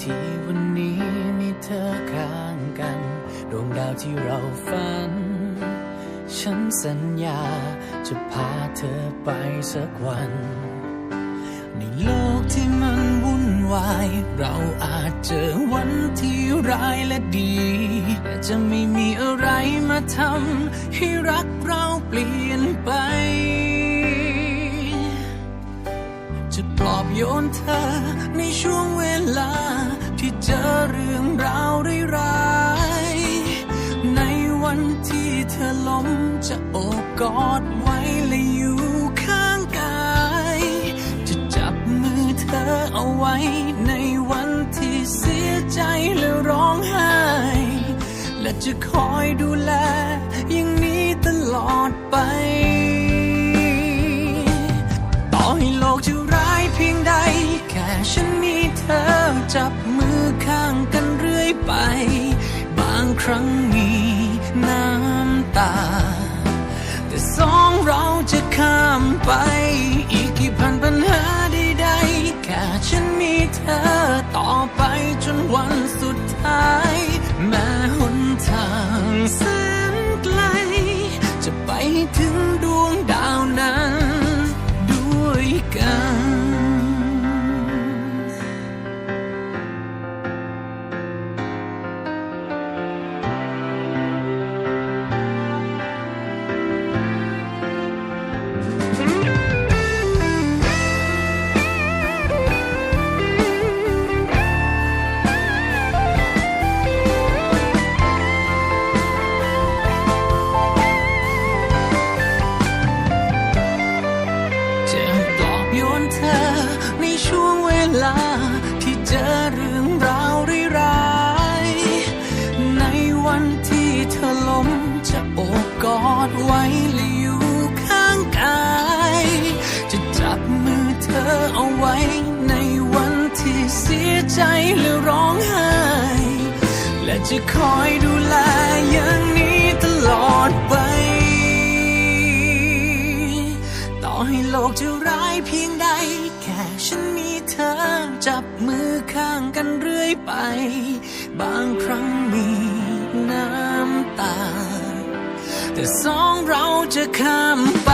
ที่วันนี้มีเธอข้างกัน ดวงดาวที่เราฝัน ฉันสัญญาจะพาเธอไปสักวัน ในโลกที่มันวุ่นวาย เราอาจเจอวันที่ร้ายและดีแต่จะไม่มีอะไรมาทำให้รักเราเปลี่ยนไปจะปลอบโยนเธอในช่วงเว ล้มจะโอบกอดไว้และอยู่ข้างกาย จะจับมือเธอเอาไว้ในวันที่เสียใจและร้องไห้ และจะคอยดูแลอย่างนี้ตลอดไป ต่อให้โลกจะร้ายเพียงใด แค่ฉันมีเธอจับมือข้างกันเรื่อยไป บางครั้งมี จะข้ามไป อีกกี่พันปัญหาใดๆแค่ฉันมีเธอต่อไปจนวันสุดท้าย แม้หนทางแสนไกล จะไปถึงดวงดาว ใจและร้องไห้ และจะคอยดูแลอย่างนี้ตลอดไป ต่อให้โลกจะร้ายเพียงใด แค่ฉันมีเธอจับมือข้างกันเรื่อยไป บางครั้งมีน้ำตา แต่สองเราจะข้ามไป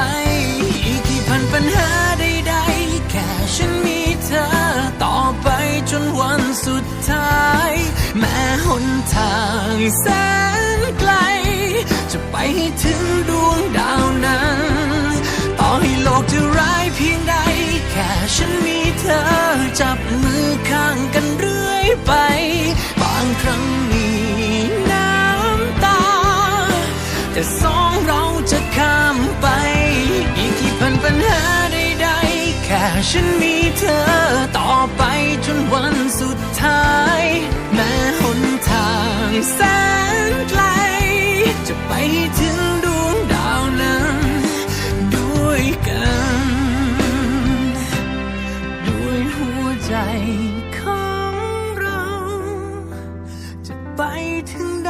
อีกกี่พันปัญหาใดๆ แค่ฉันมี ทางแสนไกล จะไปให้ถึงดวงดาวนั้น ต่อให้โลกจะร้ายเพียงใด แค่ฉันมีเธอจับมือข้างกันเรื่อยไป บางครั้งมีน้ำตา แต่สองเราจะข้ามไป อีกกี่พันปัญหาใดๆ แค่ฉันมีเธอต่อไปจนวันสุดท้าย ที่แสนไกล จะไปถึงดวงดาวนั้น ด้วยกัน ด้วยหัวใจของเรา จะไปถึง